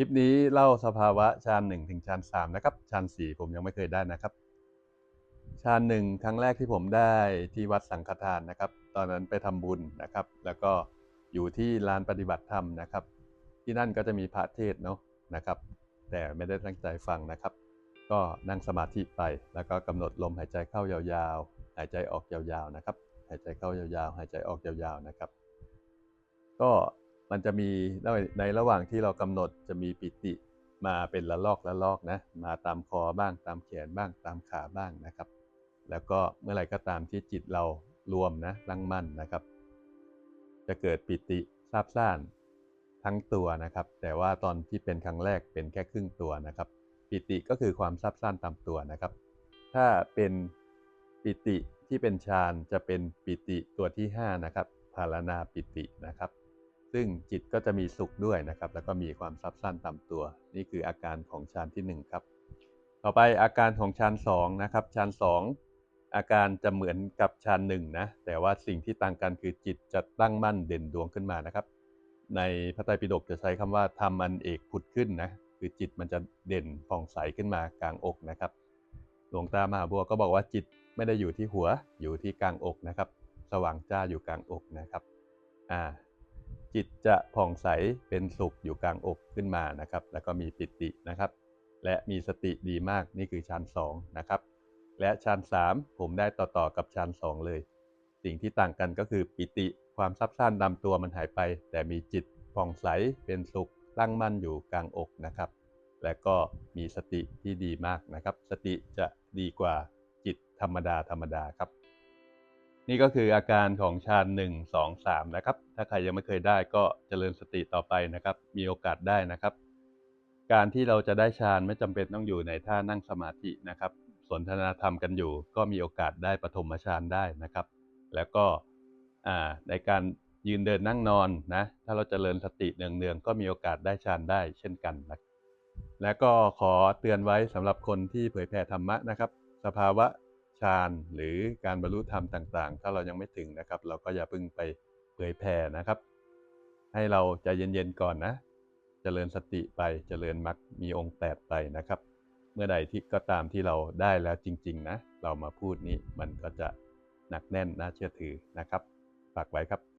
ลิปนี้เล่าสภาวะฌานหนึ่งถึงฌานสามนะครับฌานสี่ผมยังไม่เคยได้นะครับฌานหนึ่งครั้งแรกที่ผมได้ที่วัดสังฆทานนะครับ ตอนนั้นไปทำบุญนะครับ แล้วก็อยู่ที่ลานปฏิบัติธรรมนะครับ ที่นั่นก็จะมีพระเทศน์เนาะนะครับ แต่ไม่ได้ตั้งใจฟังนะครับ ก็นั่งสมาธิไป แล้วก็กำหนดลมหายใจเข้ายาวๆ หายใจออกยาวๆนะครับ หายใจเข้ายาวๆ หายใจออกยาวๆนะครับ ก็ มันจะมีในระหว่างที่เรากำหนดจะมีปิติมาเป็นละลอกละลอกนะ มาตามคอบ้างตามแขนบ้างตามขาบ้างนะครับ แล้วก็เมื่อไหร่ก็ตามที่จิตเรารวมนะตั้งมั่นนะครับ จะเกิดปิติซาบซ่านทั้งตัวนะครับ แต่ว่าตอนที่เป็นครั้งแรกเป็นแค่ครึ่งตัวนะครับ ปิติก็คือความซาบซ่านตามตัวนะครับ ถ้าเป็นปิติที่เป็นฌานจะเป็นปิติตัวที่5นะครับภารณาปิตินะครับ ซึ่งจิตก็จะมีสุขด้วยนะครับ แล้วก็มีความซับซ้อนตามตัว นี่คืออาการของฌานที่ 1 ครับ ต่อไปอาการของฌาน2นะครับฌาน2อาการจะเหมือนกับฌานหนึ่งนะ แต่ว่าสิ่งที่ต่างกันคือจิตจะตั้งมั่นเด่นดวงขึ้นมานะครับ ในพระไตรปิฎกจะใช้คำว่าธรรมอันเอกผุดขึ้นนะ คือจิตมันจะเด่นผ่องใสขึ้นมากลางอกนะครับ หลวงตามหาบัวก็บอกว่าจิตไม่ได้อยู่ที่หัว อยู่ที่กลางอกนะครับ สว่างจ้าอยู่กลางอกนะครับ อ่า จิตจะผ่องใสเป็นสุขอยู่กลางอกขึ้นมานะครับ แล้วก็มีปิตินะครับ และมีสติดีมากนี่คือฌานสองนะครับและฌานสามผมได้ต่อๆกับฌานสองเลย สิ่งที่ต่างกันก็คือปิติความซับซ้อนดำตัวมันหายไป แต่มีจิตผ่องใสเป็นสุขตั้งมั่นอยู่กลางอกนะครับ และก็มีสติที่ดีมากนะครับ สติจะดีกว่าจิตธรรมดาธรรมดาครับ นี่ก็คืออาการของฌานหนึ่งสองสามนะครับ ถ้าใครยังไม่เคยได้ก็เจริญสติต่อไปนะครับ มีโอกาสได้นะครับ การที่เราจะได้ฌานไม่จำเป็นต้องอยู่ในท่านั่งสมาธินะครับ สนทนาธรรมกันอยู่ ก็มีโอกาสได้ปฐมฌานได้นะครับ แล้วก็ในการยืนเดินนั่งนอนนะ ถ้าเราจเจริญสติเนืองๆก็มีโอกาสได้ฌานได้เช่นกันนะและก็ขอเตือนไว้สำหรับคนที่เผยแผ่ธรรมะนะครับ สภาวะ ฌานหรือการบรรลุธรรมต่างๆ ถ้าเรายังไม่ถึงนะครับ เราก็อย่าพึ่งไปเผยแผ่นะครับ ให้เราใจเย็นๆก่อนนะเจริญสติไปเจริญมรรคมีองค์แปดไปนะครับ เมื่อใดที่ก็ตามที่เราได้แล้วจริง ๆ นะ เรามาพูดนี้มันก็จะหนักแน่นน่าเชื่อถือนะครับ ฝากไว้ครับ